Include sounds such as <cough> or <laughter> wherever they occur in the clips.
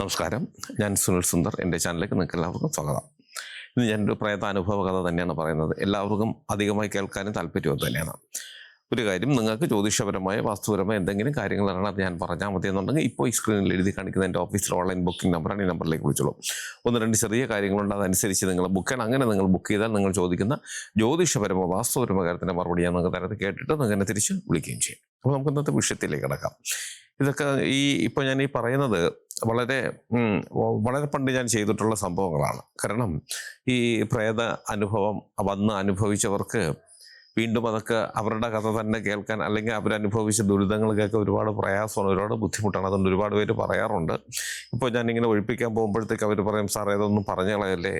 നമസ്കാരം. ഞാൻ സുനിൽ സുന്ദർ. എന്റെ ചാനലിലേക്ക് നിങ്ങൾക്ക് എല്ലാവർക്കും സ്വാഗതം. ഇന്ന് ഞാനൊരു പ്രേത അനുഭവ കഥ തന്നെയാണ് പറയുന്നത്. എല്ലാവർക്കും അധികമായി കേൾക്കാനും താല്പര്യവും തന്നെയാണ്. ഒരു കാര്യം നിങ്ങൾക്ക് ജ്യോതിഷപരമായ വാസ്തുപരമായ എന്തെങ്കിലും കാര്യങ്ങൾ അത് ഞാൻ പറഞ്ഞാൽ മതി എന്നുണ്ടെങ്കിൽ ഇപ്പോൾ ഈ സ്ക്രീനിൽ എഴുതി കാണിക്കുന്ന എന്റെ ഓഫീസിൽ ഓൺലൈൻ ബുക്കിംഗ് നമ്പറാണ് ഈ നമ്പറിലേക്ക് വിളിച്ചോളൂ. ഒന്ന് രണ്ട് ചെറിയ കാര്യങ്ങളുണ്ട്. അതനുസരിച്ച് നിങ്ങൾ ബുക്ക് ചെയ്യണം. അങ്ങനെ നിങ്ങൾ ബുക്ക് ചെയ്താൽ നിങ്ങൾ ചോദിക്കുന്ന ജ്യോതിഷപരമോ വാസ്തുപരമോ കാര്യത്തിന്റെ മറുപടി ഞാൻ നിങ്ങൾക്ക് തരത്ത് കേട്ടിട്ട് നിങ്ങൾ തിരിച്ച് വിളിക്കുകയും ചെയ്യും. അപ്പോൾ നമുക്ക് ഇന്നത്തെ വിഷയത്തിലേക്ക് കിടക്കാം. ഇതൊക്കെ ഈ ഇപ്പോൾ ഞാൻ ഈ പറയുന്നത് വളരെ വളരെ പണ്ട് ഞാൻ ചെയ്തിട്ടുള്ള സംഭവങ്ങളാണ്. കാരണം ഈ പ്രേത അനുഭവം വന്ന് അനുഭവിച്ചവർക്ക് വീണ്ടും അതൊക്കെ അവരുടെ കഥ തന്നെ കേൾക്കാൻ അല്ലെങ്കിൽ അവരനുഭവിച്ച ദുരിതങ്ങൾക്കൊക്കെ ഒരുപാട് പ്രയാസമാണ് ഒരുപാട് ബുദ്ധിമുട്ടാണ്. അതുകൊണ്ട് ഒരുപാട് പേര് പറയാറുണ്ട്. ഇപ്പോൾ ഇങ്ങനെ ഒഴിപ്പിക്കാൻ പോകുമ്പോഴത്തേക്ക് അവർ പറയും സാറേ ഇതൊന്നും പറഞ്ഞു കളയല്ലേ?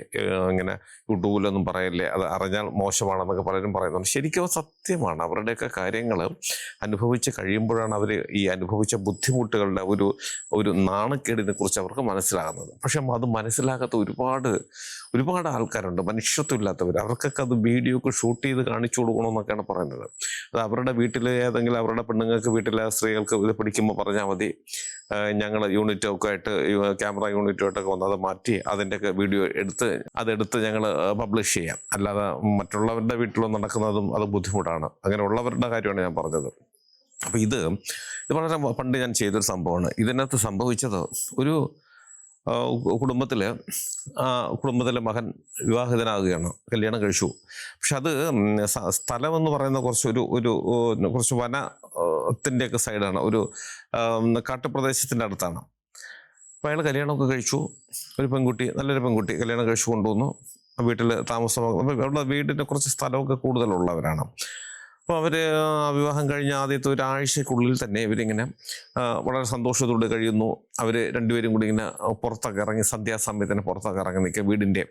ഇങ്ങനെ യൂട്യൂബിലൊന്നും പറയല്ലേ? അത് അറിഞ്ഞാൽ മോശമാണെന്നൊക്കെ പലരും പറയുന്നുണ്ട്. ശരിക്കും സത്യമാണ്. അവരുടെയൊക്കെ കാര്യങ്ങൾ അനുഭവിച്ച് കഴിയുമ്പോഴാണ് അവർ ഈ അനുഭവിച്ച ബുദ്ധിമുട്ടുകളുടെ ഒരു ഒരു നാണക്കേടിനെ കുറിച്ച് അവർക്ക് മനസ്സിലാകുന്നത്. പക്ഷെ അത് മനസ്സിലാകാത്ത ഒരുപാട് ഒരുപാട് ആൾക്കാരുണ്ട് മനുഷ്യത്വമില്ലാത്തവർ അവർക്കൊക്കെ അത് വീഡിയോ ഒക്കെ ഷൂട്ട് ചെയ്ത് കാണിച്ചു കൊടുക്കണമെന്നൊക്കെയാണ് പറയുന്നത്. അത് അവരുടെ വീട്ടിൽ ഏതെങ്കിലും അവരുടെ പെണ്ണുങ്ങൾക്ക് വീട്ടിലെ സ്ത്രീകൾക്ക് ഇത് പിടിക്കുമ്പോൾ പറഞ്ഞാൽ മതി. ഞങ്ങൾ യൂണിറ്റൊക്കെ ആയിട്ട് ക്യാമറ യൂണിറ്റുമായിട്ടൊക്കെ വന്ന് അത് മാറ്റി അതിന്റെയൊക്കെ വീഡിയോ എടുത്ത് അതെടുത്ത് ഞങ്ങൾ പബ്ലിഷ് ചെയ്യാം. അല്ലാതെ മറ്റുള്ളവരുടെ വീട്ടിൽ നടക്കുന്നതും അത് ബുദ്ധിമുട്ടാണ്. അങ്ങനെ ഉള്ളവരുടെ കാര്യമാണ് ഞാൻ പറഞ്ഞത്. അപ്പോൾ ഇത് ഇത് വളരെ പണ്ട് ഞാൻ ചെയ്തൊരു സംഭവമാണ്. ഇതിനകത്ത് സംഭവിച്ചത് ഒരു കുടുംബത്തിൽ ആ കുടുംബത്തിലെ മകൻ വിവാഹിതനാകുകയാണ് കല്യാണം കഴിച്ചു. പക്ഷെ അത് സ്ഥലം എന്ന് പറയുന്ന കുറച്ച് ഒരു കുറച്ച് വനത്തിന്റെയൊക്കെ സൈഡാണ്. ഒരു കാട്ടുപ്രദേശത്തിന്റെ അടുത്താണ്. അപ്പോൾ അയാൾ കല്യാണമൊക്കെ കഴിച്ചു. ഒരു പെൺകുട്ടി നല്ലൊരു പെൺകുട്ടി കല്യാണം കഴിച്ചു കൊണ്ടുവന്നു. വീട്ടിൽ അപ്പോൾ അവിടെ വീടിന്റെ കുറച്ച് സ്ഥലമൊക്കെ കൂടുതലുള്ളവരാണ്. അപ്പോൾ അവർ വിവാഹം കഴിഞ്ഞ ആദ്യത്തെ ഒരാഴ്ചക്കുള്ളിൽ തന്നെ ഇവരിങ്ങനെ വളരെ സന്തോഷത്തോടെ കഴിയുന്നു. അവർ രണ്ടുപേരും കൂടി ഇങ്ങനെ പുറത്തൊക്കെ ഇറങ്ങി സന്ധ്യാസമയത്തിന് പുറത്തൊക്കെ ഇറങ്ങി നിൽക്കുക. വീടിന്റെ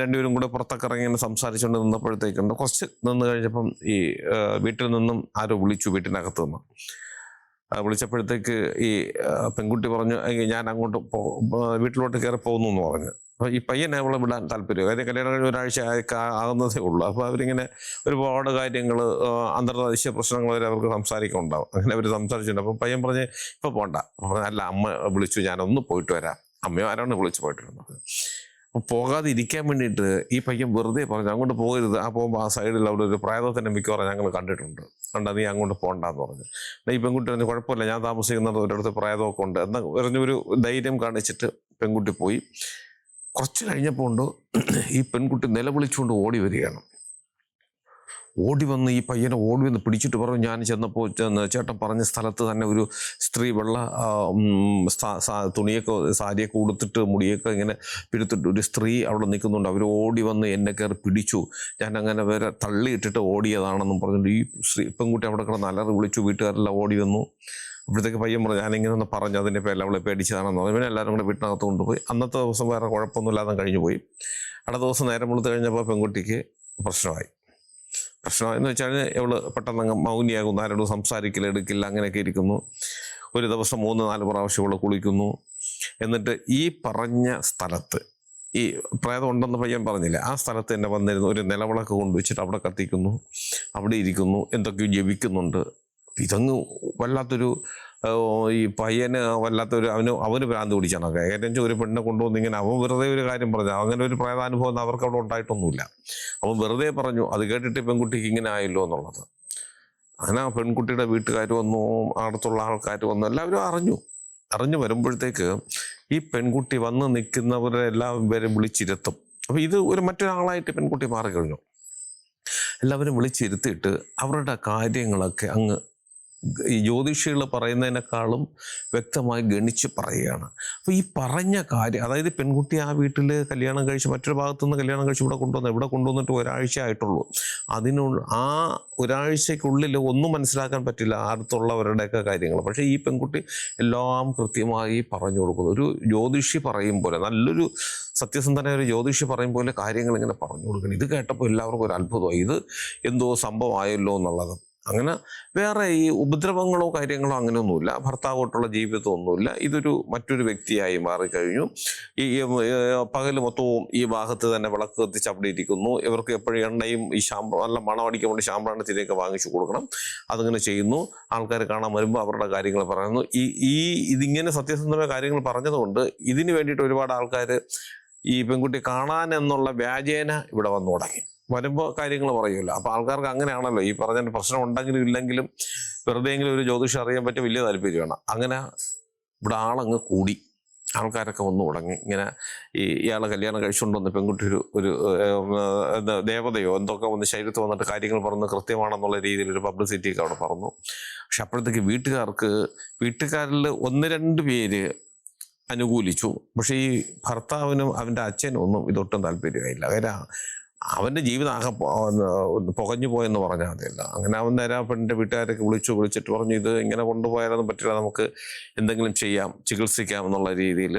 രണ്ടുപേരും കൂടെ പുറത്തൊക്കെ ഇറങ്ങി ഇങ്ങനെ സംസാരിച്ചുകൊണ്ട് നിന്നപ്പോഴത്തേക്കുണ്ട്. കുറച്ച് നിന്ന് കഴിഞ്ഞപ്പം ഈ വീട്ടിൽ നിന്നും ആരോ വിളിച്ചു വീട്ടിനകത്ത് നിന്ന്. വിളിച്ചപ്പോഴത്തേക്ക് ഈ പെൺകുട്ടി പറഞ്ഞു ഞാൻ അങ്ങോട്ട് വീട്ടിലോട്ട് കയറി പോകുന്നു എന്ന് പറഞ്ഞു. അപ്പോൾ ഈ പയ്യനെ അവളെ വിടാൻ താല്പര്യം കാര്യം കല്യാണം കഴിഞ്ഞ് ഒരാഴ്ച ആകുന്നതേ ഉള്ളൂ. അപ്പോൾ അവരിങ്ങനെ ഒരുപാട് കാര്യങ്ങൾ അന്തർദേശീയ പ്രശ്നങ്ങൾ വരെ അവർക്ക് സംസാരിക്കുന്നുണ്ടാവും. അങ്ങനെ അവർ സംസാരിച്ചിട്ടുണ്ട്. അപ്പം പയ്യൻ പറഞ്ഞ് ഇപ്പോൾ പോണ്ട. അല്ല അമ്മ വിളിച്ചു. ഞാനൊന്ന് പോയിട്ട് വരാം. അമ്മയോ ആരാണ് വിളിച്ച് അപ്പോൾ പോകാതെ ഇരിക്കാൻ വേണ്ടിയിട്ട് ഈ പയ്യൻ വെറുതെ പറഞ്ഞു അങ്ങോട്ട് പോകരുത്. ആ പോകുമ്പോൾ ആ സൈഡിൽ അവിടെ ഒരു പ്രായതത്തിന്റെ മിക്കവാറും ഞങ്ങൾ കണ്ടിട്ടുണ്ട്. കണ്ട നീ അങ്ങോട്ട് പോകണ്ടെന്ന് പറഞ്ഞു. ഈ പെൺകുട്ടി പറഞ്ഞു കുഴപ്പമില്ല. ഞാൻ താമസിക്കുന്നത് ഒരിടത്ത് പ്രായതമൊക്കെ ഉണ്ട്. എന്ന് പറഞ്ഞൊരു ധൈര്യം കാണിച്ചിട്ട് പെൺകുട്ടി പോയി. കുറച്ച് കഴിഞ്ഞപ്പോൾ ഉണ്ട് ഈ പെൺകുട്ടി നിലവിളിച്ചുകൊണ്ട് ഓടി വരികയാണ്. ഓടി വന്ന് ഈ പയ്യനെ ഓടി വന്ന് പിടിച്ചിട്ട് പറഞ്ഞു ഞാൻ ചെന്നപ്പോൾ ചെന്ന് ചേട്ടൻ പറഞ്ഞ സ്ഥലത്ത് തന്നെ ഒരു സ്ത്രീ വെള്ള തുണിയൊക്കെ സാരിയൊക്കെ ഉടുത്തിട്ട് മുടിയൊക്കെ ഇങ്ങനെ പിടുത്തിട്ട് ഒരു സ്ത്രീ അവിടെ നിൽക്കുന്നുണ്ട്. അവർ ഓടി വന്ന് എന്നെ കയറി പിടിച്ചു. ഞാൻ അങ്ങനെ വരെ തള്ളിയിട്ടിട്ട് ഓടിയതാണെന്നും പറഞ്ഞിട്ട് ഈ സ്ത്രീ പെൺകുട്ടി അവിടെ കിടന്ന് അലറി വിളിച്ചു വീട്ടുകാരെല്ലാം ഓടി വന്നു. അപ്പോഴത്തേക്ക് പയ്യൻ പറഞ്ഞു ഞാനിങ്ങനെ ഒന്ന് പറഞ്ഞു അതിന്റെ പേരിൽ അവളെ പേടിച്ചതാണെന്ന് പറഞ്ഞു. പിന്നെ എല്ലാവരും കൂടെ വീട്ടിനകത്ത് കൊണ്ടുപോയി. അന്നത്തെ ദിവസം വേറെ കുഴപ്പമൊന്നുമില്ലാതെ കഴിഞ്ഞു പോയി. അടുത്ത ദിവസം നേരം വെളുത്ത് കഴിഞ്ഞപ്പോൾ പെൺകുട്ടിക്ക് പ്രശ്നമായി. പ്രശ്നമായെന്ന് വെച്ചാൽ ഇവൾ പെട്ടെന്ന് അങ്ങ് മൗനിയാകുന്നു. ആരോടും സംസാരിക്കില്ല എടുക്കില്ല അങ്ങനെയൊക്കെ ഇരിക്കുന്നു. ഒരു ദിവസം മൂന്ന് നാല് പ്രാവശ്യം ഇവൾ കുളിക്കുന്നു. എന്നിട്ട് ഈ പറഞ്ഞ സ്ഥലത്ത് ഈ പ്രേതം ഉണ്ടെന്ന് പയ്യൻ പറഞ്ഞില്ല ആ സ്ഥലത്ത് തന്നെ വന്നിരുന്നു ഒരു നിലവിളക്ക് കൊണ്ടുവച്ചിട്ട് അവിടെ കത്തിക്കുന്നു. അവിടെ ഇരിക്കുന്നു. എന്തൊക്കെയോ ജപിക്കുന്നുണ്ട്. ഇതങ്ങ് വല്ലാത്തൊരു ഈ പയ്യന് വല്ലാത്തൊരു അവന് അവന് ഭ്രാന്ത് പിടിച്ചാണ്. ഏകദേശം ഒരു പെണ്ണിനെ കൊണ്ടുവന്ന് ഇങ്ങനെ അവൻ വെറുതെ ഒരു കാര്യം പറഞ്ഞു. അങ്ങനെ ഒരു പ്രേതാനുഭവം അവർക്ക് അവിടെ ഉണ്ടായിട്ടൊന്നുമില്ല. അവൻ വെറുതെ പറഞ്ഞു അത് കേട്ടിട്ട് പെൺകുട്ടിക്ക് ഇങ്ങനെ ആയല്ലോ എന്നുള്ളത്. അങ്ങനെ ആ പെൺകുട്ടിയുടെ വീട്ടുകാർ വന്നു അടുത്തുള്ള ആൾക്കാർ വന്നു എല്ലാവരും അറിഞ്ഞു. അറിഞ്ഞു വരുമ്പോഴത്തേക്ക് ഈ പെൺകുട്ടി വന്ന് നിൽക്കുന്നവരെ എല്ലാവരും വിളിച്ചിരുത്തും. അപ്പൊ ഇത് ഒരു മറ്റൊരാളായിട്ട് പെൺകുട്ടി മാറിക്കഴിഞ്ഞു. എല്ലാവരും വിളിച്ചിരുത്തിയിട്ട് അവരുടെ കാര്യങ്ങളൊക്കെ അങ്ങ് ജ്യോതിഷികൾ പറയുന്നതിനേക്കാളും വ്യക്തമായി ഗണിച്ച് പറയുകയാണ്. അപ്പോൾ ഈ പറഞ്ഞ കാര്യം അതായത് പെൺകുട്ടി ആ വീട്ടിൽ കല്യാണം കഴിച്ച് മറ്റൊരു ഭാഗത്തുനിന്ന് കല്യാണം കഴിച്ച് ഇവിടെ കൊണ്ടുവന്നു ഇവിടെ കൊണ്ടുവന്നിട്ട് ഒരാഴ്ച ആയിട്ടുള്ളൂ. അതിനു ആ ഒരാഴ്ചക്കുള്ളിൽ ഒന്നും മനസ്സിലാക്കാൻ പറ്റില്ല അടുത്തുള്ളവരുടെയൊക്കെ കാര്യങ്ങൾ. പക്ഷേ ഈ പെൺകുട്ടി എല്ലാം കൃത്യമായി പറഞ്ഞു കൊടുക്കുന്നു. ഒരു ജ്യോതിഷി പറയും പോലെ നല്ലൊരു സത്യസന്ധനായ ഒരു ജ്യോതിഷി പറയും പോലെ കാര്യങ്ങൾ ഇങ്ങനെ പറഞ്ഞു കൊടുക്കണം ഇത് കേട്ടപ്പോൾ എല്ലാവർക്കും ഒരു അത്ഭുതമായി. ഇത് എന്തോ സംഭവമായല്ലോ എന്നുള്ളത്. അങ്ങനെ വേറെ ഈ ഉപദ്രവങ്ങളോ കാര്യങ്ങളോ അങ്ങനെയൊന്നുമില്ല. ഭർത്താവോട്ടുള്ള ജീവിതമൊന്നുമില്ല ഇതൊരു മറ്റൊരു വ്യക്തിയായി മാറിക്കഴിഞ്ഞു. ഈ പകൽ മൊത്തവും ഈ ഭാഗത്ത് തന്നെ വിളക്ക് കത്തിച്ച് അവിടെ ഇരിക്കുന്നു. ഇവർക്ക് എപ്പോഴും എണ്ണയും ഈ ശാമ്പ നല്ല മണമടിക്കാൻ വേണ്ടി ശാമ്പ്രാണത്തിലേക്ക് വാങ്ങിച്ചു കൊടുക്കണം. അതിങ്ങനെ ചെയ്യുന്നു. ആൾക്കാർ കാണാൻ വരുമ്പോൾ അവരുടെ കാര്യങ്ങൾ പറയുന്നു. ഈ ഈ ഇതിങ്ങനെ സത്യസന്ധമായ കാര്യങ്ങൾ പറഞ്ഞതുകൊണ്ട് ഇതിന് വേണ്ടിയിട്ട് ഒരുപാട് ആൾക്കാർ ഈ പെൺകുട്ടി കാണാൻ എന്നുള്ള വ്യാജേന ഇവിടെ വന്നു തുടങ്ങി. വരുമ്പോൾ കാര്യങ്ങൾ പറയുമല്ലോ അപ്പോൾ ആൾക്കാർക്ക് അങ്ങനെയാണല്ലോ. ഈ പറഞ്ഞ പ്രശ്നം ഉണ്ടെങ്കിലും ഇല്ലെങ്കിലും വെറുതെയെങ്കിലും ഒരു ജ്യോതിഷം അറിയാൻ പറ്റിയ വലിയ താല്പര്യമാണ് അങ്ങനെ ഇവിടെ ആളങ്ങ് കൂടി. ആൾക്കാരൊക്കെ വന്നു തുടങ്ങി. ഇങ്ങനെ ഈ ഇയാളെ കല്യാണം കഴിച്ചുകൊണ്ട് വന്ന പെൺകുട്ടി ഒരു ഒരു എന്താ ദേവതയോ എന്തൊക്കെ വന്ന് ശരീരത്ത് വന്നിട്ട് കാര്യങ്ങൾ പറഞ്ഞ് കൃത്യമാണെന്നുള്ള രീതിയിൽ ഒരു പബ്ലിസിറ്റിയൊക്കെ അവിടെ പറഞ്ഞു പക്ഷെ അപ്പോഴത്തേക്ക് വീട്ടുകാർക്ക് വീട്ടുകാരിൽ ഒന്ന് രണ്ട് പേര് അനുകൂലിച്ചു. പക്ഷേ ഈ ഭർത്താവിനും അവന്റെ അച്ഛനും ഒന്നും ഇതൊട്ടും താല്പര്യമായില്ല. കാര്യം അവന്റെ ജീവിതം ആകെ പുകഞ്ഞു പോയെന്ന് പറഞ്ഞാൽ മതിയല്ല അങ്ങനെ അവൻ നേരെ പെണ്ണിന്റെ വീട്ടുകാരൊക്കെ വിളിച്ചു വിളിച്ചിട്ട് പറഞ്ഞു ഇത് ഇങ്ങനെ കൊണ്ടുപോയാലൊന്നും പറ്റില്ല നമുക്ക് എന്തെങ്കിലും ചെയ്യാം ചികിത്സിക്കാം എന്നുള്ള രീതിയിൽ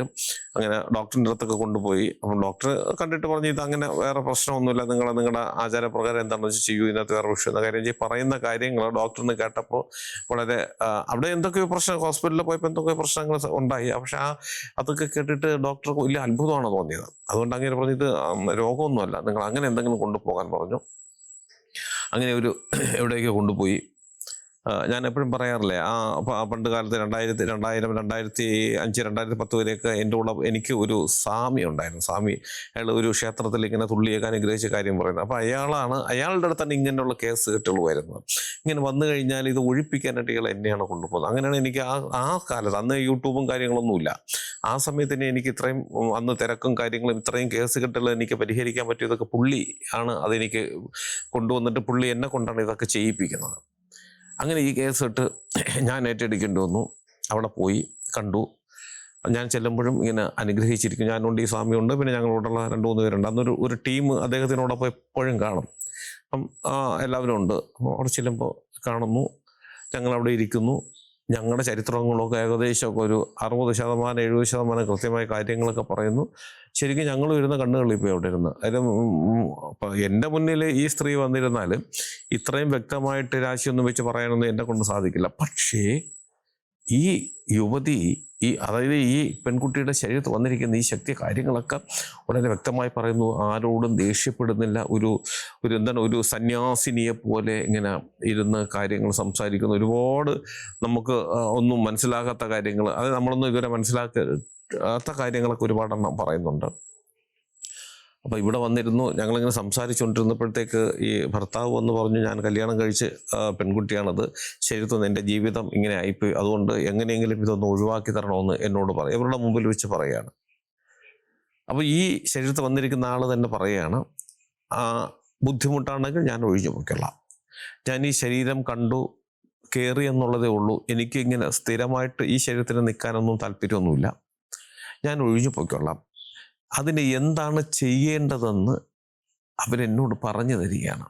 അങ്ങനെ ഡോക്ടറിന്റെ അടുത്തൊക്കെ കൊണ്ടുപോയി. അപ്പം ഡോക്ടർ കണ്ടിട്ട് പറഞ്ഞു ഇത് അങ്ങനെ വേറെ പ്രശ്നമൊന്നുമില്ല. നിങ്ങൾ നിങ്ങളുടെ ആചാരപ്രകാരം എന്താണെന്ന് വെച്ചാൽ ചെയ്യൂ ഇതിനകത്ത് വേറെ വിഷയം കാര്യം ചെയ്യും പറയുന്ന കാര്യങ്ങൾ ഡോക്ടറിന് കേട്ടപ്പോൾ വളരെ അവിടെ എന്തൊക്കെയോ പ്രശ്നം ഹോസ്പിറ്റലിൽ പോയപ്പോൾ എന്തൊക്കെയോ പ്രശ്നങ്ങൾ ഉണ്ടായി. പക്ഷെ ആ അതൊക്കെ കേട്ടിട്ട് ഡോക്ടർക്ക് വലിയ അത്ഭുതമാണ് തോന്നിയത് അതുകൊണ്ട് അങ്ങനെ പറഞ്ഞു ഇത് രോഗമൊന്നുമല്ല. നിങ്ങൾ അങ്ങനെ എന്തെങ്കിലും കൊണ്ടുപോകാൻ പറഞ്ഞു. അങ്ങനെ ഒരു <clears throat> എവിടേക്ക് കൊണ്ടുപോയി. ഞാൻ എപ്പോഴും പറയാറില്ലേ ആ പണ്ട് കാലത്ത് രണ്ടായിരത്തി രണ്ടായിരം രണ്ടായിരത്തി അഞ്ച് രണ്ടായിരത്തി പത്ത് വരെയൊക്കെ എന്റെ കൂടെ എനിക്ക് ഒരു സ്വാമി ഉണ്ടായിരുന്നു. സ്വാമി അയാൾ ഒരു ക്ഷേത്രത്തിൽ ഇങ്ങനെ തുള്ളിയേക്കാൻ അനുഗ്രഹിച്ച കാര്യം പറയുന്നത്. അപ്പോൾ അയാളാണ് അയാളുടെ അടുത്താണ് ഇങ്ങനെയുള്ള കേസ് കെട്ടുകൾ വരുന്നത്. ഇങ്ങനെ വന്നു കഴിഞ്ഞാൽ ഇത് ഒഴിപ്പിക്കാനായിട്ട് ഇയാൾ എന്നെയാണ് കൊണ്ടുപോകുന്നത്. അങ്ങനെയാണ് എനിക്ക് ആ ആ കാലത്ത് അന്ന് യൂട്യൂബും കാര്യങ്ങളൊന്നുമില്ല. ആ സമയത്ത് തന്നെ എനിക്ക് ഇത്രയും അന്ന് തിരക്കും കാര്യങ്ങളും ഇത്രയും കേസ് കെട്ടുകൾ എനിക്ക് പരിഹരിക്കാൻ പറ്റിയതൊക്കെ പുള്ളി ആണ് അതെനിക്ക് കൊണ്ടുവന്നിട്ട് പുള്ളി എന്നെ കൊണ്ടാണ് ഇതൊക്കെ ചെയ്യിപ്പിക്കുന്നത്. അങ്ങനെ ഈ കേസ് ഇട്ട് ഞാൻ ഏറ്റെടുക്കേണ്ടി വന്നു. അവിടെ പോയി കണ്ടു. ഞാൻ ചെല്ലുമ്പോഴും ഇങ്ങനെ അനുഗ്രഹിച്ചിരിക്കും. ഞാനുണ്ട് ഈ സ്വാമിയുണ്ട് പിന്നെ ഞങ്ങളോടുള്ള രണ്ട് മൂന്ന് പേരുണ്ട്. അന്നൊരു ഒരു ടീം അദ്ദേഹത്തിനോടൊപ്പം എപ്പോഴും കാണും. അപ്പം എല്ലാവരും ഉണ്ട്. അവിടെ ചെല്ലുമ്പോൾ കാണുന്നു. ഞങ്ങളവിടെ ഇരിക്കുന്നു. ഞങ്ങളുടെ ചരിത്രങ്ങളൊക്കെ ഏകദേശമൊക്കെ ഒരു അറുപത് ശതമാനം എഴുപത് ശതമാനം കൃത്യമായ കാര്യങ്ങളൊക്കെ പറയുന്നു. ശരിക്കും ഞങ്ങൾ വരുന്ന കണ്ണുകളിൽ ഇപ്പോൾ അവിടെ ഇരുന്ന്? അപ്പൊ എന്റെ മുന്നിൽ ഈ സ്ത്രീ വന്നിരുന്നാലും ഇത്രയും വ്യക്തമായിട്ട് രാശിയൊന്നും വെച്ച് പറയാനൊന്നും എന്നെ കൊണ്ട് സാധിക്കില്ല. പക്ഷേ ഈ യുവതി ഈ അതായത് ഈ പെൺകുട്ടിയുടെ ശരീരത്ത് വന്നിരിക്കുന്ന ഈ ശക്തി കാര്യങ്ങളൊക്കെ വളരെ വ്യക്തമായി പറയുന്നു. ആരോടും ദേഷ്യപ്പെടുന്നില്ല. ഒരു ഒരു എന്താണ് ഒരു സന്യാസിനിയെ പോലെ ഇങ്ങനെ ഇരുന്ന് കാര്യങ്ങൾ സംസാരിക്കുന്ന. ഒരുപാട് നമുക്ക് ഒന്നും മനസ്സിലാകാത്ത കാര്യങ്ങൾ. അത് നമ്മളൊന്നും ഇതുവരെ മനസ്സിലാക്കാത്ത കാര്യങ്ങളൊക്കെ ഒരുപാടെണ്ണം പറയുന്നുണ്ട്. അപ്പോൾ ഇവിടെ വന്നിരുന്നു ഞങ്ങളിങ്ങനെ സംസാരിച്ചുകൊണ്ടിരുന്നപ്പോഴത്തേക്ക് ഈ ഭർത്താവ് എന്ന് പറഞ്ഞു ഞാൻ കല്യാണം കഴിച്ച് പെൺകുട്ടിയാണത്. ശരിക്കും എന്റെ ജീവിതം ഇങ്ങനെ ആയിപ്പോയി. അതുകൊണ്ട് എങ്ങനെയെങ്കിലും ഇതൊന്ന് ഒഴിവാക്കി തരണമെന്ന് എന്നോട് പറയും ഇവരുടെ മുമ്പിൽ വെച്ച് പറയുകയാണ് അപ്പോൾ ഈ ശരീരത്ത് വന്നിരിക്കുന്ന ആൾ തന്നെ പറയുകയാണ് ആ ബുദ്ധിമുട്ടാണെങ്കിൽ ഞാൻ ഒഴിഞ്ഞു പോയിക്കൊള്ളാം. ഞാൻ ഈ ശരീരം കണ്ടു കയറി എന്നുള്ളതേ ഉള്ളൂ. എനിക്ക് ഇങ്ങനെ സ്ഥിരമായിട്ട് ഈ ശരീരത്തിന് നിൽക്കാനൊന്നും താല്പര്യമൊന്നുമില്ല. ഞാൻ ഒഴിഞ്ഞു പോയിക്കൊള്ളാം. അതിന് എന്താണ് ചെയ്യേണ്ടതെന്ന് അവരെന്നോട് പറഞ്ഞു തരികയാണ്.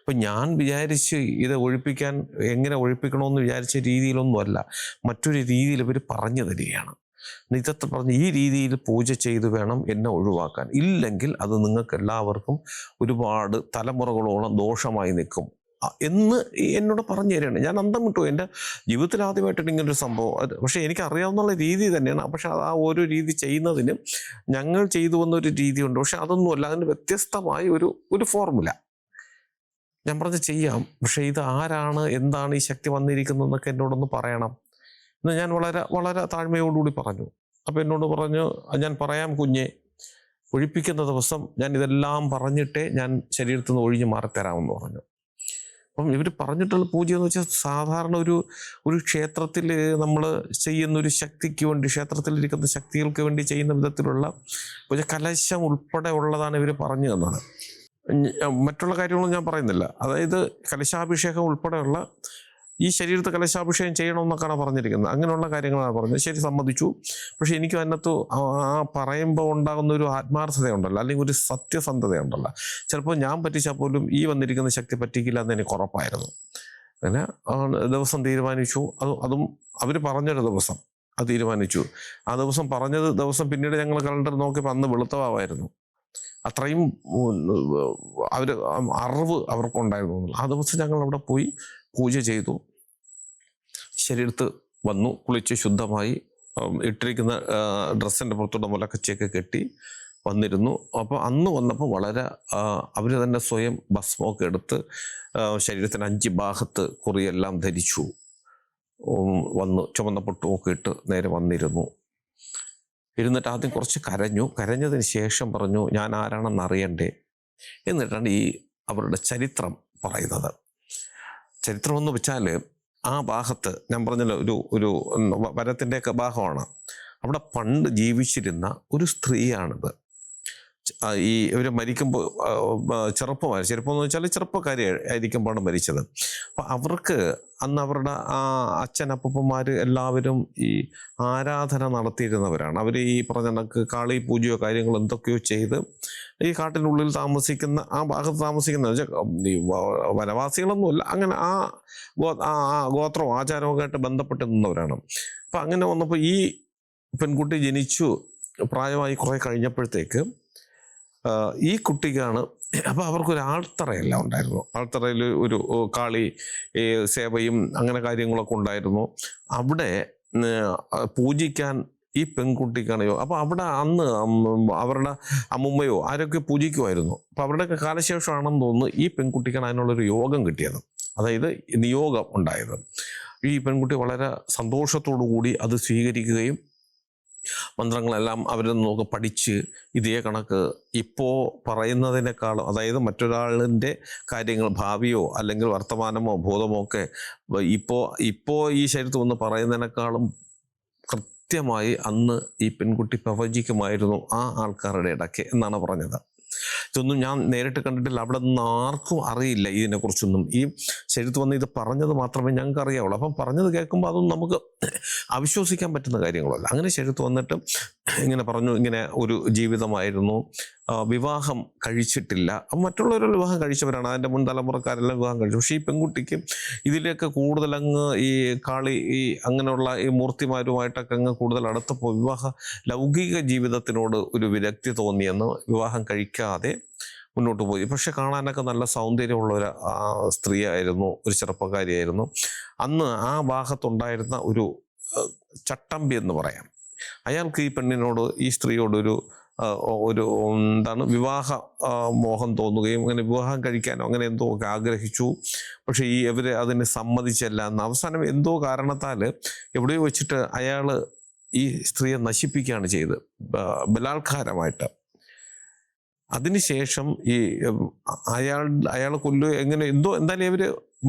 അപ്പം ഞാൻ വിചാരിച്ച് ഇത് ഒഴിപ്പിക്കാൻ എങ്ങനെ ഒഴിപ്പിക്കണമെന്ന് വിചാരിച്ച രീതിയിലൊന്നുമല്ല മറ്റൊരു രീതിയിൽ ഇവർ പറഞ്ഞു തരികയാണ്. നിജത്തെ പറഞ്ഞ് ഈ രീതിയിൽ പൂജ ചെയ്ത് വേണം എന്നെ ഒഴിവാക്കാൻ. ഇല്ലെങ്കിൽ അത് നിങ്ങൾക്ക് എല്ലാവർക്കും ഒരുപാട് തലമുറകളോളം ദോഷമായി നിൽക്കും. എന്ന് എന്നോട് പറഞ്ഞു തരികയാണ്. ഞാൻ അന്തം വിട്ടു. എന്റെ ജീവിതത്തിൽ ആദ്യമായിട്ടാണ് ഇങ്ങനൊരു സംഭവം. അത് പക്ഷേ എനിക്ക് അറിയാവുന്ന രീതി തന്നെയാണ്. പക്ഷെ ആ ഓരോ രീതി ചെയ്യുന്നതിനും ഞങ്ങൾ ചെയ്തു വന്ന ഒരു രീതിയുണ്ട്. പക്ഷെ അതൊന്നുമല്ല. അതിന് വ്യത്യസ്തമായ ഒരു ഒരു ഫോർമുല. ഞാൻ പറഞ്ഞ് ചെയ്യാം. പക്ഷെ ഇത് ആരാണ്? എന്താണ് ഈ ശക്തി വന്നിരിക്കുന്നതെന്നൊക്കെ എന്നോടൊന്ന് പറയണം. എന്ന് ഞാൻ വളരെ വളരെ താഴ്മയോടുകൂടി പറഞ്ഞു. അപ്പം എന്നോട് പറഞ്ഞു ഞാൻ പറയാം കുഞ്ഞെ ഒഴിപ്പിക്കുന്ന ദിവസം ഞാൻ ഇതെല്ലാം പറഞ്ഞിട്ടേ ഞാൻ ശരീരത്തിൽ നിന്ന് ഒഴിഞ്ഞു മാറിത്തരാമെന്ന് പറഞ്ഞു. അപ്പം ഇവർ പറഞ്ഞിട്ടുള്ള പൂജ എന്ന് വെച്ചാൽ സാധാരണ ഒരു ഒരു ക്ഷേത്രത്തിൽ നമ്മൾ ചെയ്യുന്ന ഒരു ശക്തിക്ക് വേണ്ടി ക്ഷേത്രത്തിലിരിക്കുന്ന ശക്തികൾക്ക് വേണ്ടി ചെയ്യുന്ന വിധത്തിലുള്ള പൂജ കലശം ഉൾപ്പെടെ ഉള്ളതാണ് ഇവർ പറഞ്ഞു തന്നത്. മറ്റുള്ള കാര്യങ്ങളൊന്നും ഞാൻ പറയുന്നില്ല. അതായത് കലശാഭിഷേകം ഉൾപ്പെടെയുള്ള ഈ ശരീരത്തെ കലശാഭിഷേകം ചെയ്യണമെന്നൊക്കെയാണ് പറഞ്ഞിരിക്കുന്നത്. അങ്ങനെയുള്ള കാര്യങ്ങളാണ് പറഞ്ഞത്. ശരി സമ്മതിച്ചു. പക്ഷെ എനിക്ക് അതിനകത്ത് ആ പറയുമ്പോൾ ഉണ്ടാകുന്ന ഒരു ആത്മാർത്ഥതയുണ്ടല്ലോ അല്ലെങ്കിൽ ഒരു സത്യസന്ധതയുണ്ടല്ലോ. ചിലപ്പോൾ ഞാൻ പറ്റിച്ചാൽ പോലും ഈ വന്നിരിക്കുന്ന ശക്തി പറ്റിക്കില്ല എന്ന് എനിക്ക് ഉറപ്പായിരുന്നു. അങ്ങനെ ദിവസം തീരുമാനിച്ചു. അത് അതും അവർ പറഞ്ഞൊരു ദിവസം അത് തീരുമാനിച്ചു. ആ ദിവസം പറഞ്ഞത് ദിവസം പിന്നീട് ഞങ്ങൾ കലണ്ടർ നോക്കിയപ്പോൾ അന്ന് വെളുത്തവായിരുന്നു അത്രയും അവർ അറിവ് അവർക്കുണ്ടായിരുന്നു. ആ ദിവസം ഞങ്ങൾ അവിടെ പോയി പൂജ ചെയ്തു. ശരീരത്ത് വന്നു കുളിച്ച് ശുദ്ധമായി ഇട്ടിരിക്കുന്ന ഡ്രസ്സിന്റെ പുറത്തുള്ള മുലക്കച്ചയൊക്കെ കെട്ടി വന്നിരുന്നു. അപ്പോൾ അന്ന് വന്നപ്പോൾ വളരെ അവർ തന്നെ സ്വയം ഭസ്മമൊക്കെ എടുത്ത് ശരീരത്തിന് അഞ്ച് ഭാഗത്ത് കുറിയെല്ലാം ധരിച്ചു. വന്നു ചുമന്ന പൊട്ടുമൊക്കെ ഇട്ട് നേരെ വന്നിരുന്നു. ഇരുന്നിട്ട് ആദ്യം കുറച്ച് കരഞ്ഞു. കരഞ്ഞതിന് ശേഷം പറഞ്ഞു ഞാൻ ആരാണെന്ന് അറിയണ്ടേ എന്നിട്ടാണ് ഈ അവരുടെ ചരിത്രം പറയുന്നത്. ചരിത്രം എന്ന് വെച്ചാൽ ആ ഭാഗത്ത് ഞാൻ പറഞ്ഞല്ലോ ഒരു ഒരു വരത്തിന്റെയൊക്കെ ഭാഗമാണ്. അവിടെ പണ്ട് ജീവിച്ചിരുന്ന ഒരു സ്ത്രീയാണിത്. ഈ ഇവർ മരിക്കുമ്പോൾ ചെറുപ്പമായി ചെറുപ്പം എന്ന് വെച്ചാൽ ചെറുപ്പക്കാരി ആയിരിക്കുമ്പോഴാണ് മരിച്ചത്. അപ്പം അവർക്ക് അന്ന് അവരുടെ ആ അച്ഛൻ അപ്പൂപ്പന്മാർ എല്ലാവരും ഈ ആരാധന നടത്തിയിരുന്നവരാണ്. അവർ ഈ പറഞ്ഞ കണക്ക് കാളി പൂജയോ കാര്യങ്ങളോ എന്തൊക്കെയോ ചെയ്ത് ഈ കാട്ടിനുള്ളിൽ താമസിക്കുന്ന ആ ഭാഗത്ത് താമസിക്കുന്ന വനവാസികളൊന്നുമില്ല അങ്ങനെ ആ ഗോത്രവും ആചാരവുമൊക്കെ ആയിട്ട് ബന്ധപ്പെട്ട് നിന്നവരാണ്. അപ്പം അങ്ങനെ വന്നപ്പോൾ ഈ പെൺകുട്ടി ജനിച്ചു പ്രായമായി കുറേ കഴിഞ്ഞപ്പോഴത്തേക്ക് ഈ കുട്ടിക്കാണ്. അപ്പോൾ അവർക്കൊരു ആൾത്തറയെല്ലാം ഉണ്ടായിരുന്നു. ആൾത്തറയിൽ ഒരു കാളി സേവയും അങ്ങനെ കാര്യങ്ങളൊക്കെ ഉണ്ടായിരുന്നു. അവിടെ പൂജിക്കാൻ ഈ പെൺകുട്ടിക്കാണെയോ അപ്പോൾ അവിടെ അന്ന് അവരുടെ അമ്മുമ്മയോ ആരൊക്കെ പൂജിക്കുമായിരുന്നു? അപ്പോൾ അവരുടെയൊക്കെ കാലശേഷമാണെന്ന് തോന്നുന്നു ഈ പെൺകുട്ടിക്കാണ് അതിനുള്ളൊരു യോഗം കിട്ടിയത്. അതായത് നിയോഗം ഉണ്ടായത്. ഈ പെൺകുട്ടി വളരെ സന്തോഷത്തോടു കൂടി അത് സ്വീകരിക്കുകയും മന്ത്രങ്ങളെല്ലാം അവരിൽ നോക്കി പഠിച്ച് ഇതേ കണക്ക് ഇപ്പോൾ പറയുന്നതിനേക്കാളും അതായത് മറ്റൊരാളിന്റെ കാര്യങ്ങൾ ഭാവിയോ അല്ലെങ്കിൽ വർത്തമാനമോ ഭൂതമോ ഒക്കെ ഇപ്പോൾ ഇപ്പോൾ ഈ ശരീരത്തിൽ വന്ന് പറയുന്നതിനേക്കാളും കൃത്യമായി അന്ന് ഈ പെൺകുട്ടി പ്രവചിക്കുമായിരുന്നു ആ ആൾക്കാരുടെ ഇടയ്ക്ക് എന്നാണ് പറഞ്ഞത്. ഇതൊന്നും ഞാൻ നേരിട്ട് കണ്ടിട്ടില്ല. അവിടെ നിന്ന് ആർക്കും അറിയില്ല ഇതിനെക്കുറിച്ചൊന്നും. ഈ ശരീരത്ത് വന്ന് ഇത് പറഞ്ഞത് മാത്രമേ ഞങ്ങൾക്ക് അറിയാവുള്ളൂ അപ്പം പറഞ്ഞത് കേൾക്കുമ്പോൾ അതൊന്നും നമുക്ക് അവിശ്വസിക്കാൻ പറ്റുന്ന കാര്യങ്ങളല്ല. അങ്ങനെ ശരീരത്ത് വന്നിട്ട് ഇങ്ങനെ പറഞ്ഞു ഇങ്ങനെ ഒരു ജീവിതമായിരുന്നു. വിവാഹം കഴിച്ചിട്ടില്ല. മറ്റുള്ളവരെ വിവാഹം കഴിച്ചവരാണ്. അതിന്റെ മുൻ തലമുറക്കാരെല്ലാം വിവാഹം കഴിച്ചു. പക്ഷേ ഈ പെൺകുട്ടിക്ക് ഇതിലൊക്കെ കൂടുതലങ്ങ് ഈ കാളി ഈ അങ്ങനെയുള്ള ഈ മൂർത്തിമാരുമായിട്ടൊക്കെ അങ്ങ് കൂടുതൽ അടുത്തപ്പോൾ വിവാഹ ലൗകിക ജീവിതത്തിനോട് ഒരു വിരക്തി തോന്നിയെന്ന് വിവാഹം കഴിക്കാതെ മുന്നോട്ട് പോയി. പക്ഷെ കാണാനൊക്കെ നല്ല സൗന്ദര്യമുള്ള ഒരു സ്ത്രീയായിരുന്നു ഒരു ചെറുപ്പക്കാരിയായിരുന്നു. അന്ന് ആ ഭാഗത്തുണ്ടായിരുന്ന ഒരു ചട്ടമ്പി എന്ന് പറയാം. അയാൾക്ക് ഈ പെണ്ണിനോട് ഈ സ്ത്രീയോടൊരു ഒരു എന്താണ് വിവാഹ മോഹം തോന്നുകയും അങ്ങനെ വിവാഹം കഴിക്കാനോ അങ്ങനെ എന്തോ ഒക്കെ ആഗ്രഹിച്ചു. പക്ഷേ ഈ ഇവർ അതിന് സമ്മതിച്ചല്ല എന്ന്. അവസാനം എന്തോ കാരണത്താൽ എവിടെയോ വെച്ചിട്ട് അയാൾ ഈ സ്ത്രീയെ നശിപ്പിക്കുകയാണ് ചെയ്ത് ബലാത്കാരമായിട്ട്. അതിനുശേഷം ഈ അയാൾ അയാളെ കൊല്ലു എങ്ങനെ എന്തോ എന്തായാലും ഇവർ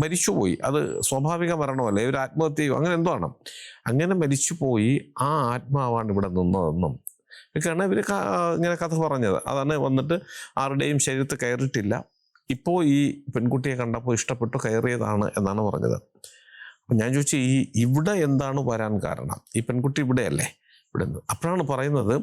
മരിച്ചുപോയി. അത് സ്വാഭാവിക മരണമല്ല? ഇവർ ആത്മഹത്യ ചെയ്യും അങ്ങനെ എന്തോ ആണ്. അങ്ങനെ മരിച്ചുപോയി ആ ആത്മാവാണ് ഇവിടെ നിന്നതെന്നും. ഒക്കെയാണ് ഇവർ ഇങ്ങനെ കഥ പറഞ്ഞത്. അതാണ് വന്നിട്ട് ആരുടെയും ശരീരത്ത് കയറിയിട്ടില്ല. ഇപ്പോൾ ഈ പെൺകുട്ടിയെ കണ്ടപ്പോൾ ഇഷ്ടപ്പെട്ടു കയറിയതാണ് എന്നാണ് പറഞ്ഞത്. ഞാൻ ചോദിച്ചു ഈ ഇവിടെ എന്താണ് വരാൻ കാരണം? ഈ പെൺകുട്ടി ഇവിടെയല്ലേ? ഇവിടെ നിന്ന് അപ്പോഴാണ് പറയുന്നത്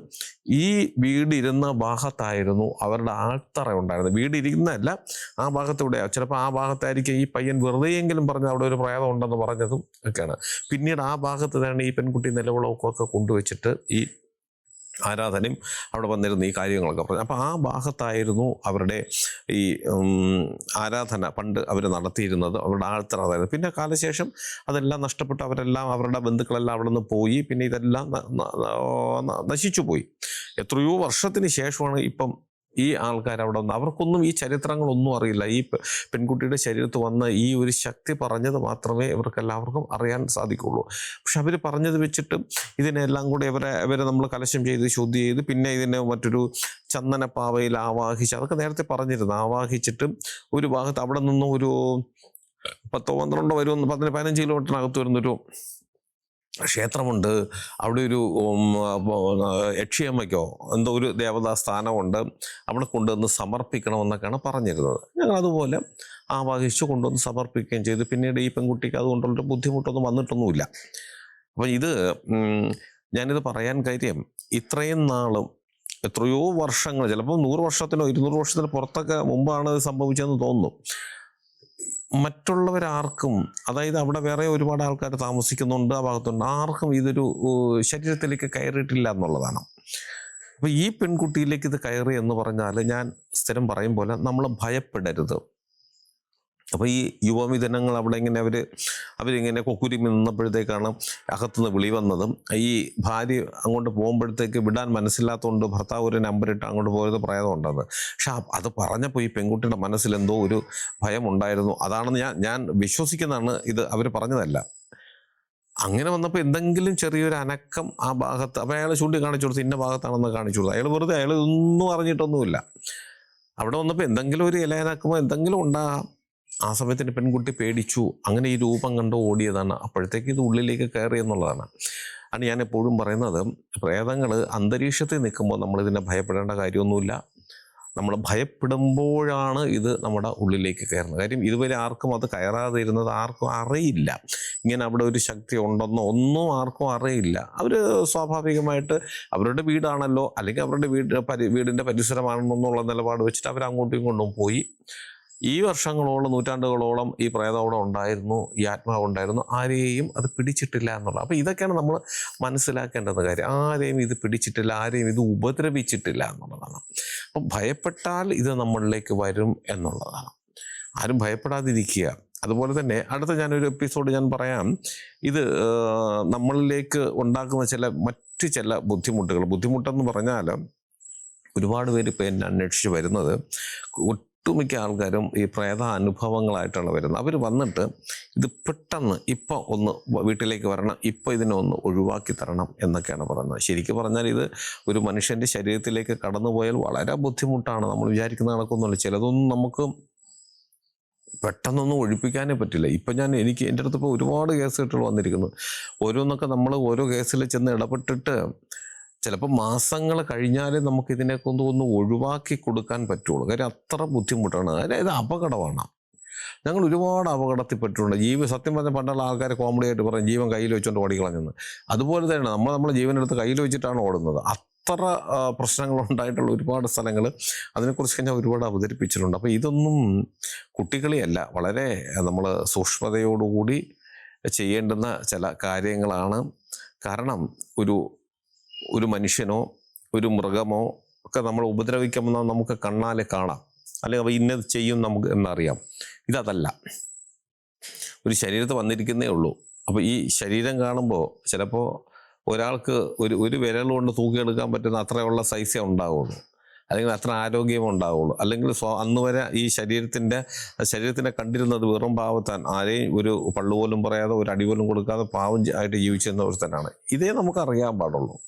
ഈ വീടിരുന്ന ഭാഗത്തായിരുന്നു അവരുടെ ആൾത്തറ ഉണ്ടായിരുന്നത്. വീടിരിക്കുന്നതല്ല ആ ഭാഗത്തൂടെ. ചിലപ്പോൾ ആ ഭാഗത്തായിരിക്കും ഈ പയ്യൻ വെറുതെയെങ്കിലും പറഞ്ഞ് അവിടെ ഒരു പ്രേതം ഉണ്ടെന്ന് പറഞ്ഞതും ഒക്കെയാണ്. പിന്നീട് ആ ഭാഗത്ത് തന്നെ ഈ പെൺകുട്ടി നിലവിളക്കൊക്കെ കൊണ്ടുവച്ചിട്ട് ഈ ആരാധനയും അവിടെ വന്നിരുന്ന ഈ കാര്യങ്ങളൊക്കെ പറഞ്ഞു. അപ്പോൾ ആ ഭാഗത്തായിരുന്നു അവരുടെ ഈ ആരാധന പണ്ട് അവർ നടത്തിയിരുന്നത് അവരുടെ അതായത് പിന്നെ കാലശേഷം അതെല്ലാം നഷ്ടപ്പെട്ട്. അവരെല്ലാം അവരുടെ ബന്ധുക്കളെല്ലാം അവിടെ നിന്ന് പോയി. പിന്നെ ഇതെല്ലാം നശിച്ചു പോയി. എത്രയോ വർഷത്തിന് ശേഷമാണ് ഇപ്പം ഈ ആൾക്കാർ അവിടെ വന്ന് അവർക്കൊന്നും ഈ ചരിത്രങ്ങളൊന്നും അറിയില്ല. ഈ പെൺകുട്ടിയുടെ ശരീരത്ത് വന്ന ഈ ഒരു ശക്തി പറഞ്ഞത് മാത്രമേ ഇവർക്കെല്ലാവർക്കും അറിയാൻ സാധിക്കുള്ളൂ. പക്ഷെ അവർ പറഞ്ഞത് വെച്ചിട്ട് ഇതിനെല്ലാം കൂടി ഇവരെ ഇവരെ നമ്മൾ കലശം ചെയ്ത് ശുദ്ധി ചെയ്ത് പിന്നെ ഇതിനെ മറ്റൊരു ചന്ദനപ്പാവയിൽ ആവാഹിച്ച് അതൊക്കെ നേരത്തെ പറഞ്ഞിരുന്നു. ആവാഹിച്ചിട്ട് ഒരു ഭാഗത്ത് അവിടെ നിന്നും ഒരു പത്തോ പന്ത്രണ്ടോ വരുമെന്ന് പതിന് പതിനഞ്ച് കിലോമീറ്ററിനകത്ത് വരുന്നൊരു ക്ഷേത്രമുണ്ട്. അവിടെ ഒരു യക്ഷിയമ്മയ്ക്കോ എന്തോ ഒരു ദേവതാ സ്ഥാനമുണ്ട്. അവിടെ കൊണ്ടുവന്ന് സമർപ്പിക്കണമെന്നൊക്കെയാണ് പറഞ്ഞിരുന്നത്. ഞങ്ങൾ അതുപോലെ ആ ആവാഹിച്ച് കൊണ്ടുവന്ന് സമർപ്പിക്കുകയും ചെയ്തു. പിന്നീട് ഈ പെൺകുട്ടിക്ക് അതുകൊണ്ടുള്ളൊരു ബുദ്ധിമുട്ടൊന്നും വന്നിട്ടൊന്നുമില്ല. അപ്പം ഇത് ഞാനിത് പറയാൻ കാര്യം ഇത്രയും നാളും എത്രയോ വർഷങ്ങൾ ചിലപ്പോൾ നൂറ് വർഷത്തിനോ ഇരുന്നൂറ് വർഷത്തിനോ പുറത്തൊക്കെ മുമ്പാണ് ഇത് സംഭവിച്ചതെന്ന് തോന്നുന്നു. മറ്റുള്ളവരാർക്കും അതായത് അവിടെ വേറെ ഒരുപാട് ആൾക്കാർ താമസിക്കുന്നുണ്ട് ആ ഭാഗത്തുണ്ട് ആർക്കും ഇതൊരു ശരീരത്തിലേക്ക് കയറിയിട്ടില്ല എന്നുള്ളതാണ്. അപ്പോൾ ഈ പെൺകുട്ടിയിലേക്ക് ഇത് കയറി എന്ന് പറഞ്ഞാൽ ഞാൻ സ്ഥിരം പറയും പോലെ നമ്മൾ ഭയപ്പെടരുത്. അപ്പോൾ ഈ യുവമിഥുനങ്ങൾ അവിടെ ഇങ്ങനെ അവർ അവരിങ്ങനെ കൊക്കുരുമി നിന്നപ്പോഴത്തേക്കാണ് അകത്തുനിന്ന് വിളി വന്നതും. ഈ ഭാര്യ അങ്ങോട്ട് പോകുമ്പോഴത്തേക്ക് വിടാൻ മനസ്സില്ലാത്തതുകൊണ്ട് ഭർത്താവ് ഒരു നമ്പർ ഇട്ട് അങ്ങോട്ട് പോയത് പ്രേതമുണ്ടെന്ന്. പക്ഷെ അത് പറഞ്ഞപ്പോൾ ഈ പെൺകുട്ടിയുടെ മനസ്സിൽ എന്തോ ഒരു ഭയം ഉണ്ടായിരുന്നു അതാണെന്ന് ഞാൻ ഞാൻ വിശ്വസിക്കുന്നതാണ് ഇത് അവർ പറഞ്ഞതല്ല. അങ്ങനെ വന്നപ്പോൾ എന്തെങ്കിലും ചെറിയൊരു അനക്കം ആ ഭാഗത്ത് അപ്പോൾ അയാൾ ചൂണ്ടി കാണിച്ചു കൊടുത്ത് ഇന്ന ഭാഗത്താണെന്ന് കാണിച്ചു കൊടുത്തു. അയാൾ വെറുതെ അയാൾ ഇതൊന്നും അറിഞ്ഞിട്ടൊന്നുമില്ല. അവിടെ വന്നപ്പോൾ എന്തെങ്കിലും ഒരു ഇലയനക്കുമ്പോൾ എന്തെങ്കിലും ഉണ്ടാകാം. ആ സമയത്തിന് പെൺകുട്ടി പേടിച്ചു. അങ്ങനെ ഈ രൂപം കണ്ട് ഓടിയതാണ്. അപ്പോഴത്തേക്ക് ഇത് ഉള്ളിലേക്ക് കയറി എന്നുള്ളതാണ്. ആണ് ഞാൻ എപ്പോഴും പറയുന്നത്. പ്രേതങ്ങൾ അന്തരീക്ഷത്തിൽ നിൽക്കുമ്പോൾ നമ്മൾ ഇതിനെ ഭയപ്പെടേണ്ട കാര്യമൊന്നുമില്ല. നമ്മൾ ഭയപ്പെടുമ്പോഴാണ് ഇത് നമ്മുടെ ഉള്ളിലേക്ക് കയറുന്നത്. കാര്യം ഇതുവരെ ആർക്കും അത് കയറാതെ ഇരുന്നത് ആർക്കും അറിയില്ല. ഇങ്ങനെ അവിടെ ഒരു ശക്തി ഉണ്ടെന്നോ ഒന്നും ആർക്കും അറിയില്ല. അവർ സ്വാഭാവികമായിട്ട് അവരുടെ വീടാണല്ലോ. അല്ലെങ്കിൽ അവരുടെ വീട് വീടിന്റെ പരിസരമാണെന്നുള്ള നിലപാട് വെച്ചിട്ട് അവർ അങ്ങോട്ടും ഇങ്ങോട്ടും പോയി. ഈ വർഷങ്ങളോളം നൂറ്റാണ്ടുകളോളം ഈ പ്രേതം അവിടെ ഉണ്ടായിരുന്നു ഈ ആത്മാവ് ഉണ്ടായിരുന്നു. ആരെയും അത് പിടിച്ചിട്ടില്ല എന്നുള്ളത് അപ്പോൾ ഇതൊക്കെയാണ് നമ്മൾ മനസ്സിലാക്കേണ്ടത് കാര്യം. ആരെയും ഇത് പിടിച്ചിട്ടില്ല ആരെയും ഇത് ഉപദ്രവിച്ചിട്ടില്ല എന്നുള്ളതാണ്. അപ്പം ഭയപ്പെട്ടാൽ ഇത് നമ്മളിലേക്ക് വരും എന്നുള്ളതാണ്. ആരും ഭയപ്പെടാതിരിക്കുക. അതുപോലെ തന്നെ അടുത്ത ഞാനൊരു എപ്പിസോഡ് ഞാൻ പറയാം. ഇത് നമ്മളിലേക്ക് ഉണ്ടാക്കുന്ന ചില മറ്റ് ചില ബുദ്ധിമുട്ടുകൾ. ബുദ്ധിമുട്ടെന്ന് പറഞ്ഞാൽ ഒരുപാട് പേര് ഇപ്പം എന്നെ അന്വേഷിച്ച് വരുന്നത് ഒട്ടുമിക്ക ആൾക്കാരും ഈ പ്രേത അനുഭവങ്ങളായിട്ടാണ് വരുന്നത്. അവർ വന്നിട്ട് ഇത് പെട്ടെന്ന് ഇപ്പോൾ ഒന്ന് വീട്ടിലേക്ക് വരണം ഇപ്പോൾ ഇതിനെ ഒന്ന് ഒഴിവാക്കി തരണം എന്നൊക്കെയാണ് പറയുന്നത്. ശരിക്കും പറഞ്ഞാൽ ഇത് ഒരു മനുഷ്യന്റെ ശരീരത്തിലേക്ക് കടന്നുപോയാൽ വളരെ ബുദ്ധിമുട്ടാണ്. നമ്മൾ വിചാരിക്കുന്ന കണക്കൊന്നുമില്ല. ചിലതൊന്നും നമുക്ക് പെട്ടെന്നൊന്നും ഒഴിപ്പിക്കാനേ പറ്റില്ല. ഇപ്പം ഞാൻ എനിക്ക് എന്റെ അടുത്ത് ഇപ്പോൾ ഒരുപാട് കേസ് കെട്ടുകൾ വന്നിരിക്കുന്നു. ഓരോന്നൊക്കെ നമ്മൾ ഓരോ കേസിൽ ചെന്ന് ഇടപെട്ടിട്ട് ചിലപ്പോൾ മാസങ്ങൾ കഴിഞ്ഞാലേ നമുക്ക് ഇതിനെ ഒന്ന് ഒഴിവാക്കി കൊടുക്കാൻ പറ്റുള്ളൂ. കാര്യം അത്ര ബുദ്ധിമുട്ടാണ്. അതായത് അപകടമാണ്. ഞങ്ങൾ ഒരുപാട് അപകടത്തിൽപ്പെട്ടിട്ടുണ്ട്. ജീവൻ സത്യം പറഞ്ഞാൽ പണ്ടുള്ള ആൾക്കാർ കോമഡി ആയിട്ട് പറയും ജീവൻ കയ്യിൽ വെച്ചുകൊണ്ട് ഓടിക്കളഞ്ഞെന്ന്. അതുപോലെ തന്നെ നമ്മൾ നമ്മുടെ ജീവനെടുത്ത് കയ്യിൽ വെച്ചിട്ടാണ് ഓടുന്നത്. അത്ര പ്രശ്നങ്ങൾ ഉണ്ടായിട്ടുള്ള ഒരുപാട് സ്ഥലങ്ങൾ അതിനെക്കുറിച്ച് ഞാൻ ഒരുപാട് അവതരിപ്പിച്ചിട്ടുണ്ട്. അപ്പോൾ ഇതൊന്നും കുട്ടികളിയല്ല വളരെ നമ്മൾ സൂക്ഷ്മതയോടുകൂടി ചെയ്യേണ്ടുന്ന ചില കാര്യങ്ങളാണ്. കാരണം ഒരു ഒരു മനുഷ്യനോ ഒരു മൃഗമോ ഒക്കെ നമ്മൾ ഉപദ്രവിക്കുമെന്ന് നമുക്ക് കണ്ണാലെ കാണാം. അല്ലെങ്കിൽ അവ ഇന്നത് ചെയ്യും നമുക്ക് എന്നറിയാം. ഇതതല്ല. ഒരു ശരീരത്ത് വന്നിരിക്കുന്നേ ഉള്ളൂ. അപ്പോൾ ഈ ശരീരം കാണുമ്പോൾ ചിലപ്പോൾ ഒരാൾക്ക് ഒരു ഒരു വിരൽ കൊണ്ട് തൂക്കിയെടുക്കാൻ പറ്റുന്ന അത്രയുള്ള സൈസേ ഉണ്ടാവുള്ളൂ. അല്ലെങ്കിൽ അത്ര ആരോഗ്യമേ ഉണ്ടാവുള്ളൂ. അല്ലെങ്കിൽ സ്വ അന്ന് വരെ ഈ ശരീരത്തിന്റെ ശരീരത്തിനെ കണ്ടിരുന്നത് വെറും പാവത്താൻ ആരെയും ഒരു പള്ളു പോലും പറയാതെ ഒരു അടി പോലും കൊടുക്കാതെ പാവം ആയിട്ട് ജീവിച്ചിരുന്ന ഒരുത്തനാണ്. ഇതേ നമുക്ക് അറിയാൻ പാടുള്ളൂ.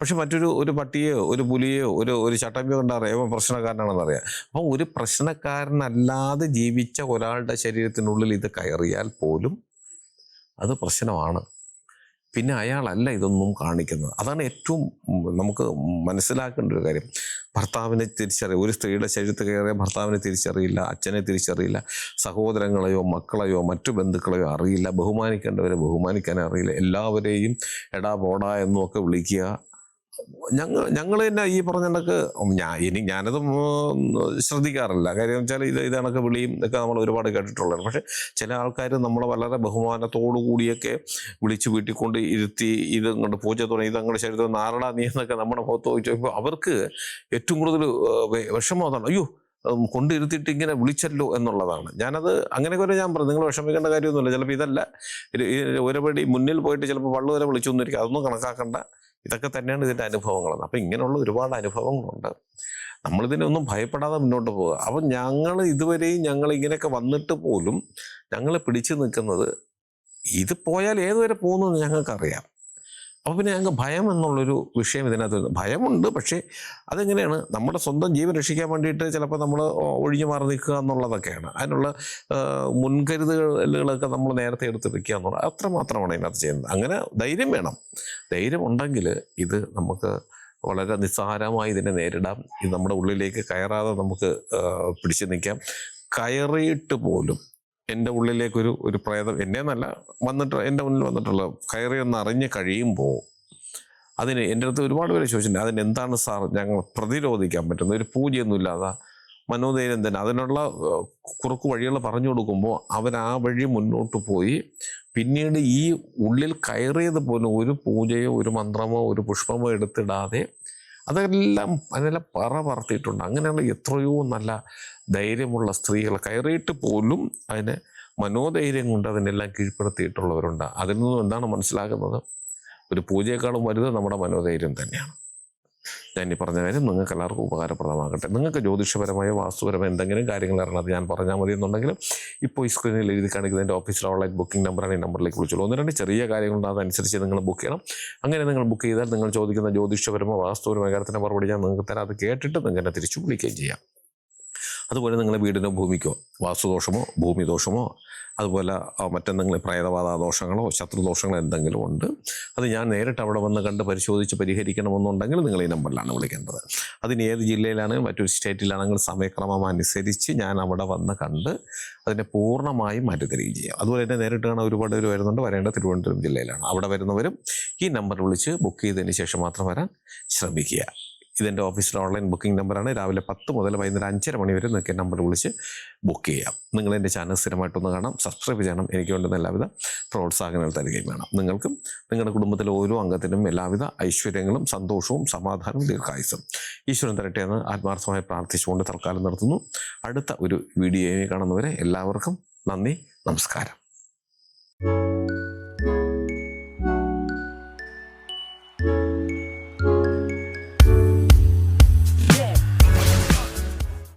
പക്ഷെ മറ്റൊരു ഒരു പട്ടിയോ ഒരു പുലിയോ ഒരു ഒരു ചട്ടമ്പിയോ കണ്ടറിയാം ഇവൻ പ്രശ്നക്കാരനാണെന്ന് അറിയാം. അപ്പം ഒരു പ്രശ്നക്കാരനല്ലാതെ ജീവിച്ച ഒരാളുടെ ശരീരത്തിനുള്ളിൽ ഇത് കയറിയാൽ പോലും അത് പ്രശ്നമാണ്. പിന്നെ അയാളല്ല ഇതൊന്നും കാണിക്കുന്നത്. അതാണ് ഏറ്റവും നമുക്ക് മനസ്സിലാക്കേണ്ട ഒരു കാര്യം. ഭർത്താവിനെ തിരിച്ചറിയ ഒരു സ്ത്രീയുടെ ശരീരത്തിൽ കയറിയ ഭർത്താവിനെ തിരിച്ചറിയില്ല അച്ഛനെ തിരിച്ചറിയില്ല സഹോദരങ്ങളെയോ മക്കളെയോ മറ്റു ബന്ധുക്കളെയോ അറിയില്ല ബഹുമാനിക്കേണ്ടവരെ ബഹുമാനിക്കാൻ അറിയില്ല. എല്ലാവരെയും എടാ പോടാ എന്നൊക്കെ വിളിക്കുക. ഞങ്ങൾ ഞങ്ങൾ തന്നെ ഈ പറഞ്ഞ കണക്ക് ഞാൻ ഇനി ഞാനത് ശ്രദ്ധിക്കാറില്ല. കാര്യം വെച്ചാൽ ഇത് ഇത് കണക്ക് വിളിയും ഒക്കെ നമ്മൾ ഒരുപാട് കേട്ടിട്ടുള്ളതാണ്. പക്ഷെ ചില ആൾക്കാർ നമ്മളെ വളരെ ബഹുമാനത്തോടു കൂടിയൊക്കെ വിളിച്ച് വീട്ടിക്കൊണ്ട് ഇരുത്തി ഇത് ഇങ്ങോട്ട് പൂജ തുടങ്ങി ഇത് അങ്ങോട്ട് ശരീരത്തിൽ നാരടാ നീ എന്നൊക്കെ നമ്മുടെ മുഖത്ത് ചോദിച്ചപ്പോൾ അവർക്ക് ഏറ്റവും കൂടുതൽ വിഷമം അതാണ്. അയ്യോ കൊണ്ടിരുത്തിയിട്ട് ഇങ്ങനെ വിളിച്ചല്ലോ എന്നുള്ളതാണ്. ഞാനത് അങ്ങനെ വരെ ഞാൻ പറഞ്ഞു. നിങ്ങൾ വിഷമിക്കേണ്ട കാര്യമൊന്നുമില്ല. ചിലപ്പോൾ ഇതല്ല ഒരുപടി മുന്നിൽ പോയിട്ട് ചിലപ്പോൾ വള്ളു വരെ വിളിച്ചു വന്നിരിക്കും അതൊന്നും കണക്കാക്കണ്ട. ഇതൊക്കെ തന്നെയാണ് ഇതിന്റെ അനുഭവങ്ങൾ. അപ്പം ഇങ്ങനെയുള്ള ഒരുപാട് അനുഭവങ്ങളുണ്ട്. നമ്മളിതിനെ ഒന്നും ഭയപ്പെടാതെ മുന്നോട്ട് പോകുക അപ്പം ഞങ്ങൾ ഇതുവരെയും ഞങ്ങൾ ഇങ്ങനെയൊക്കെ വന്നിട്ട് പോലും ഞങ്ങൾ പിടിച്ചു നിൽക്കുന്നത് ഇത് പോയാൽ ഏതുവരെ പോകുന്നു ഞങ്ങൾക്കറിയാം. അപ്പോൾ പിന്നെ ഞങ്ങൾക്ക് ഭയം എന്നുള്ളൊരു വിഷയം ഇതിനകത്ത് വരുന്നത് ഭയമുണ്ട് പക്ഷേ അതെങ്ങനെയാണ്? നമ്മുടെ സ്വന്തം ജീവൻ രക്ഷിക്കാൻ വേണ്ടിയിട്ട് ചിലപ്പോൾ നമ്മൾ ഒഴിഞ്ഞു മാറി നിൽക്കുക എന്നുള്ളതൊക്കെയാണ്. അതിനുള്ള മുൻകരുതലുകളൊക്കെ നമ്മൾ നേരത്തെ എടുത്ത് വെക്കുക എന്നുള്ളത് അത്ര മാത്രമാണ് ഇതിനകത്ത് ചെയ്യുന്നത്. അങ്ങനെ ധൈര്യം വേണം. ധൈര്യം ഉണ്ടെങ്കിൽ ഇത് നമുക്ക് വളരെ നിസ്സാരമായി ഇതിനെ നേരിടാം. ഇത് നമ്മുടെ ഉള്ളിലേക്ക് കയറാതെ നമുക്ക് പിടിച്ചു നിൽക്കാം. കയറിയിട്ട് പോലും എന്റെ ഉള്ളിലേക്കൊരു ഒരു പ്രേതം എന്നെ എന്നല്ല വന്നിട്ട് എന്റെ മുന്നിൽ വന്നിട്ടുള്ള കയറി ഒന്ന് അറിഞ്ഞ് കഴിയുമ്പോൾ അതിന് എന്റെ അടുത്ത് ഒരുപാട് പേര് ചോദിച്ചിട്ടുണ്ട് അതിന് എന്താണ് സാർ ഞങ്ങൾ പ്രതിരോധിക്കാൻ പറ്റുന്നത്? ഒരു പൂജയൊന്നുമില്ലാതെ മനോധൈര്യം തന്നെ. അതിനുള്ള കുറുക്കു വഴികൾ പറഞ്ഞു കൊടുക്കുമ്പോൾ അവർ ആ വഴി മുന്നോട്ട് പോയി. പിന്നീട് ഈ ഉള്ളിൽ കയറിയത് പോലും ഒരു പൂജയോ ഒരു മന്ത്രമോ ഒരു പുഷ്പമോ എടുത്തിടാതെ അതെല്ലാം അതിനെല്ലാം പറ പറത്തിയിട്ടുണ്ട്. അങ്ങനെയുള്ള എത്രയോ നല്ല ധൈര്യമുള്ള സ്ത്രീകൾ കയറിയിട്ട് പോലും അതിനെ മനോധൈര്യം കൊണ്ട് അതിനെല്ലാം കീഴ്പ്പെടുത്തിയിട്ടുള്ളവരുണ്ട്. അതിൽ നിന്നും എന്താണ് മനസ്സിലാകുന്നത്? ഒരു പൂജയെക്കാളും വലുത് നമ്മുടെ മനോധൈര്യം തന്നെയാണ്. ഞാൻ ഈ പറഞ്ഞ കാര്യം നിങ്ങൾക്ക് എല്ലാവർക്കും ഉപകാരപ്രദമാകട്ടെ. നിങ്ങൾക്ക് ജ്യോതിഷപരമായോ വാസ്തുപരമോ എന്തെങ്കിലും കാര്യങ്ങൾ അറിയണത് ഞാൻ പറഞ്ഞാൽ മതി എന്നുണ്ടെങ്കിലും ഇപ്പോൾ ഈ സ്ക്രീനിൽ എഴുതി കാണിക്കുന്ന എന്റെ ഓഫീസിൽ ഓൺലൈൻ ബുക്കിംഗ് നമ്പറാണ് ഈ നമ്പറിലേക്ക് വിളിച്ചോളൂ. ഒന്ന് രണ്ട് ചെറിയ കാര്യങ്ങളുണ്ട്. അതനുസരിച്ച് നിങ്ങൾ ബുക്ക് ചെയ്യണം. അങ്ങനെ നിങ്ങൾ ബുക്ക് ചെയ്താൽ നിങ്ങൾ ചോദിക്കുന്ന ജ്യോതിഷപരമോ വാസ്തുപരമോ കാര്യത്തിന്റെ മറുപടി ഞാൻ നിങ്ങൾക്ക് തരാം. അത് കേട്ടിട്ട് നിങ്ങൾ എന്നെ തിരിച്ചു വിളിക്കുകയും ചെയ്യാം. അതുപോലെ നിങ്ങളുടെ വീടിനോ ഭൂമിക്കോ വാസ്തുദോഷമോ ഭൂമിദോഷമോ അതുപോലെ മറ്റെന്തെങ്കിലും പ്രേതബാധ ദോഷങ്ങളോ ശത്രുദോഷങ്ങളോ എന്തെങ്കിലും ഉണ്ട് അത് ഞാൻ നേരിട്ട് അവിടെ വന്ന് കണ്ട് പരിശോധിച്ച് പരിഹരിക്കണമെന്നുണ്ടെങ്കിൽ നിങ്ങൾ ഈ നമ്പറിലാണ് വിളിക്കേണ്ടത്. അതിന് ഏത് ജില്ലയിലാണെങ്കിലും മറ്റൊരു സ്റ്റേറ്റിലാണെങ്കിലും സമയക്രമം അനുസരിച്ച് ഞാൻ അവിടെ വന്ന് കണ്ട് അതിനെ പൂർണമായും മാറ്റി തരികയും ചെയ്യാം. അതുപോലെ തന്നെ നേരിട്ട് കാണാൻ ഒരുപാട് പേര് വരുന്നുണ്ട്. വരേണ്ടത് തിരുവനന്തപുരം ജില്ലയിലാണ്. അവിടെ വരുന്നവരും ഈ നമ്പർ വിളിച്ച് ബുക്ക് ചെയ്തതിന് ശേഷം മാത്രം വരാൻ ശ്രമിക്കുക. ഇതെന്റെ ഓഫീസിലെ ഓൺലൈൻ ബുക്കിംഗ് നമ്പറാണ്. രാവിലെ പത്ത് മുതൽ വൈകുന്നേരം അഞ്ചര മണി വരെ നിങ്ങൾക്ക് നമ്പർ വിളിച്ച് ബുക്ക് ചെയ്യാം. നിങ്ങൾ എന്റെ ചാനൽ സ്ഥിരമായിട്ടൊന്ന് കാണാം സബ്സ്ക്രൈബ് ചെയ്യണം എനിക്ക് വേണ്ടുന്ന എല്ലാവിധ പ്രോത്സാഹനങ്ങൾ തരികയും വേണം. നിങ്ങൾക്കും നിങ്ങളുടെ കുടുംബത്തിലെ ഓരോ അംഗത്തിനും എല്ലാവിധ ഐശ്വര്യങ്ങളും സന്തോഷവും സമാധാനവും ദീർഘായുസും ഈശ്വരൻ തരട്ടെ എന്ന് ആത്മാർത്ഥമായി പ്രാർത്ഥിച്ചുകൊണ്ട് തൽക്കാലം നടത്തുന്നു അടുത്ത ഒരു വീഡിയോയിൽ കാണുന്നവരെ എല്ലാവർക്കും നന്ദി നമസ്കാരം.